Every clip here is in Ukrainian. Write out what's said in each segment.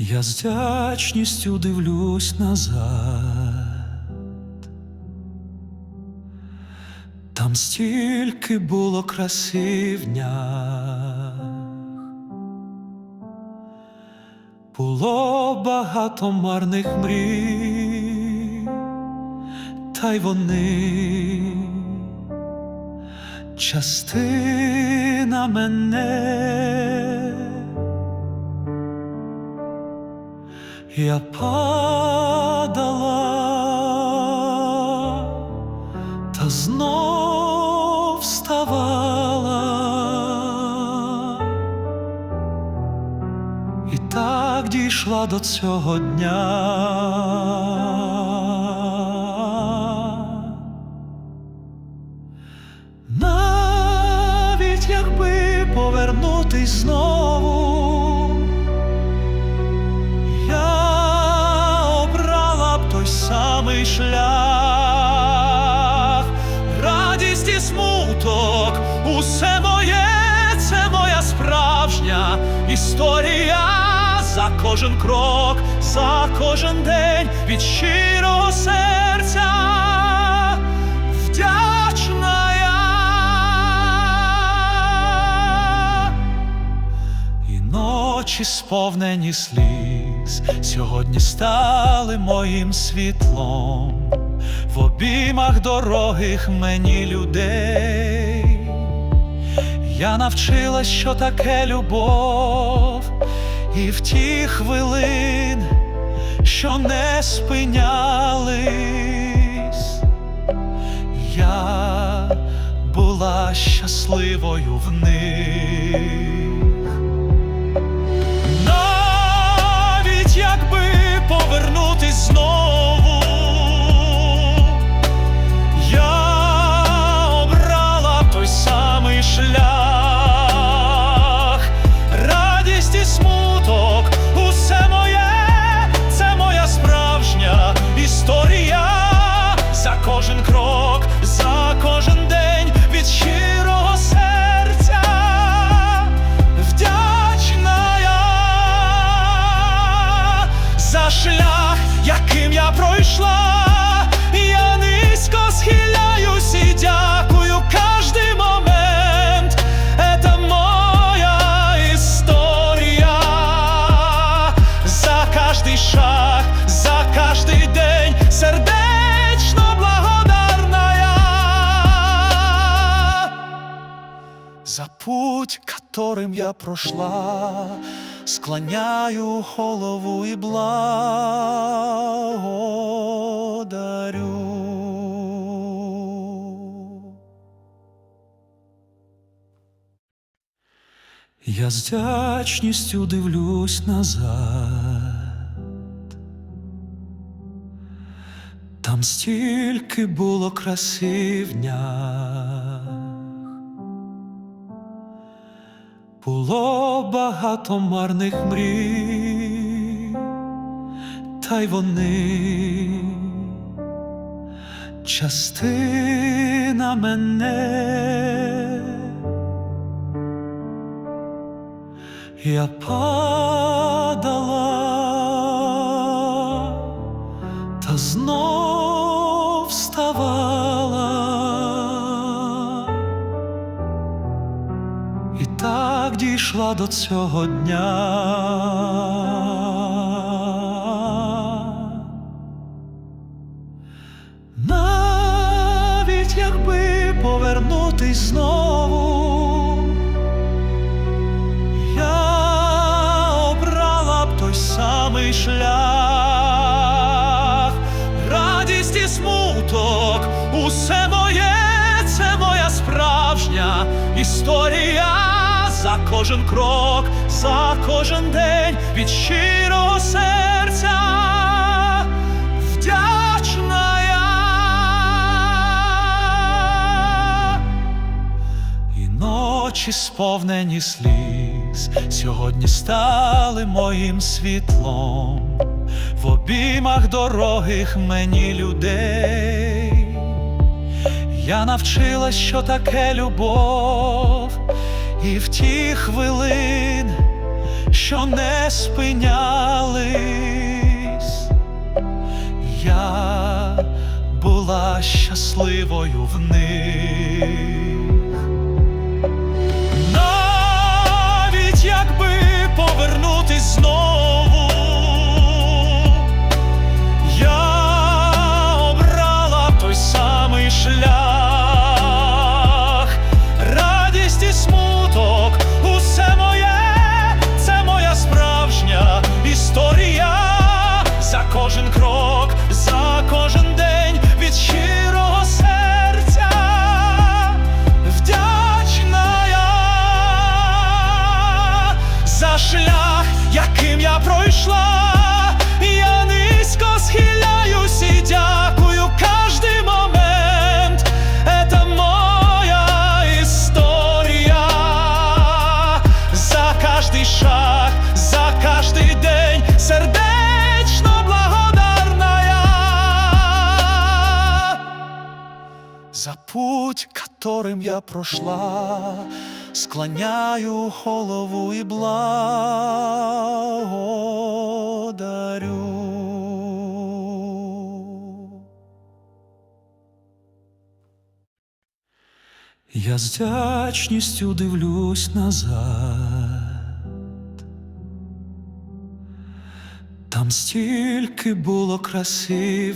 Я з вдячністю дивлюсь назад. Там стільки було краси. Було багато марних мрій, та й вони частина мене. Я падала та знов вставала, і так дійшла до цього дня. Навіть якби повернутись знову. Історія за кожен крок, за кожен день від щирого серця. Вдячна. І ночі сповнені сліз сьогодні стали моїм світлом в обіймах дорогих мені людей. Я навчилась, що таке любов, і в ті хвилин, що не спинялись, я була щасливою в них. Путь, которым я прошла, склоняю голову и благодарю. Я з вдячністю дивлюсь назад. Там стільки було краси Було багато марних мрій, та й вони частина мене. Я падала до цього дня. Навіть якби повернутись знову, я обрала б той самий шлях, радість і смуток, усе моє, це моя справжня історія. Кожен крок, за кожен день від щирого серця. Вдячна. І ночі сповнені сліз сьогодні стали моїм світлом в обіймах дорогих мені людей. Я навчилась, що таке любов, і в ті хвилин, що не спинялись. Я була щасливою в них. Путь, которым я прошла, склоняю голову и благодарю. Я з вдячністю дивлюсь назад. Там стільки було краси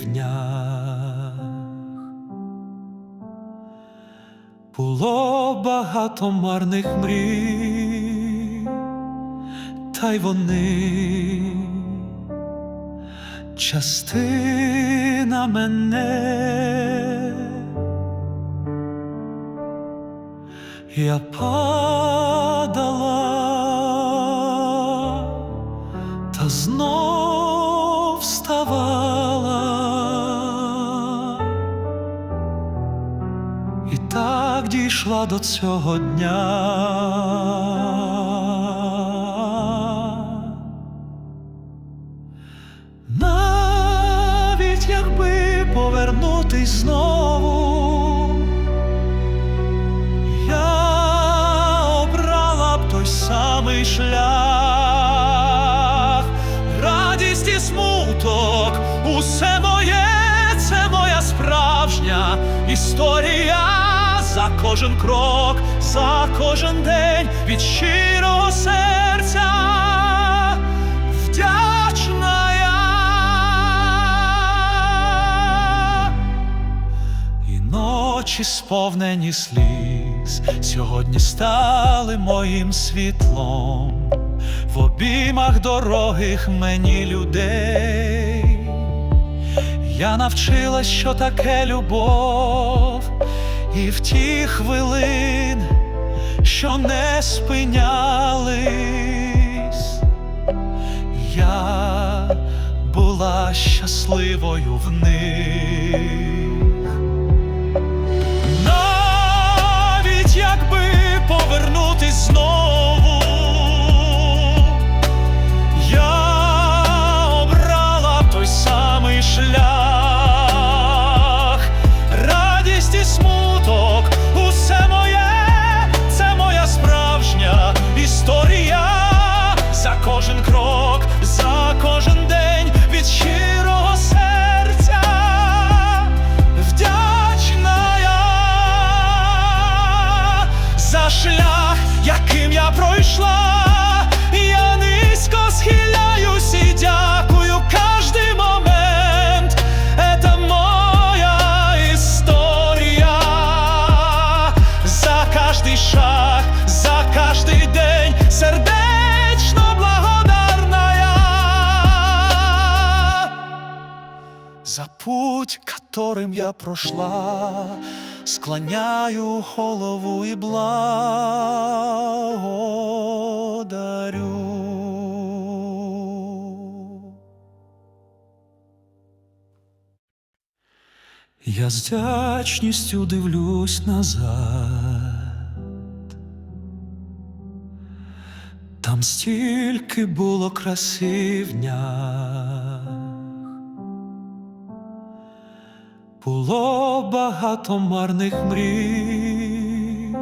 Було багато марних мрій, та й вони частина мене. Я падала дійшла до цього дня. Навіть якби повернутись знову, я обрала б той самий шлях, радість і смуток, усе моє, це моя справжня історія. За кожен крок, за кожен день від щирого серця вдячна. І ночі сповнені сліз сьогодні стали моїм світлом в обіймах дорогих мені людей. Я навчилась, що таке любов, і в ті хвилин, що не спинялись, я була щасливою в них. За путь, которым я прошла, склоняю голову и благодарю. Я з вдячністю дивлюсь назад. Там стільки було краси Було багато марних мрій,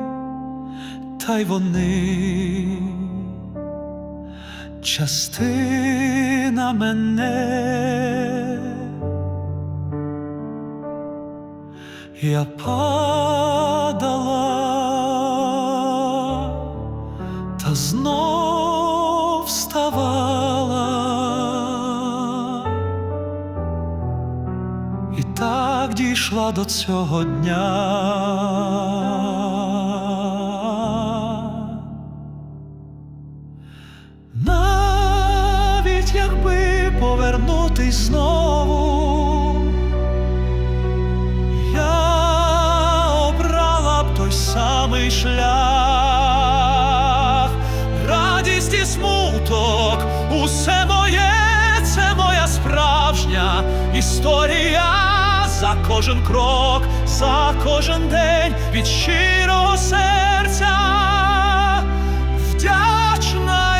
та й вони частина мене. Я падала до цього дня. Навіть якби повернутись знову, я обрала б той самий шлях, радість і смуток, усе моє, це моя справжня історія за кожен крок, за кожен день від щирого серця. Вдячна.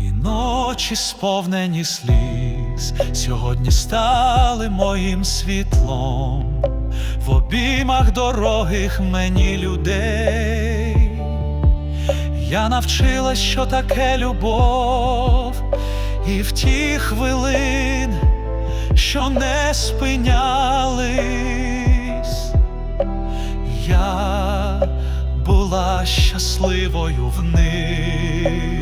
І ночі сповнені сліз сьогодні стали моїм світлом в обіймах дорогих мені людей. Я навчилась, що таке любов, і в ті хвилин, що не спинялись, я була щасливою в них.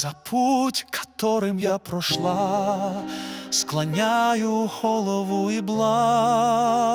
За путь, которым я прошла, склоняю голову и благодарю.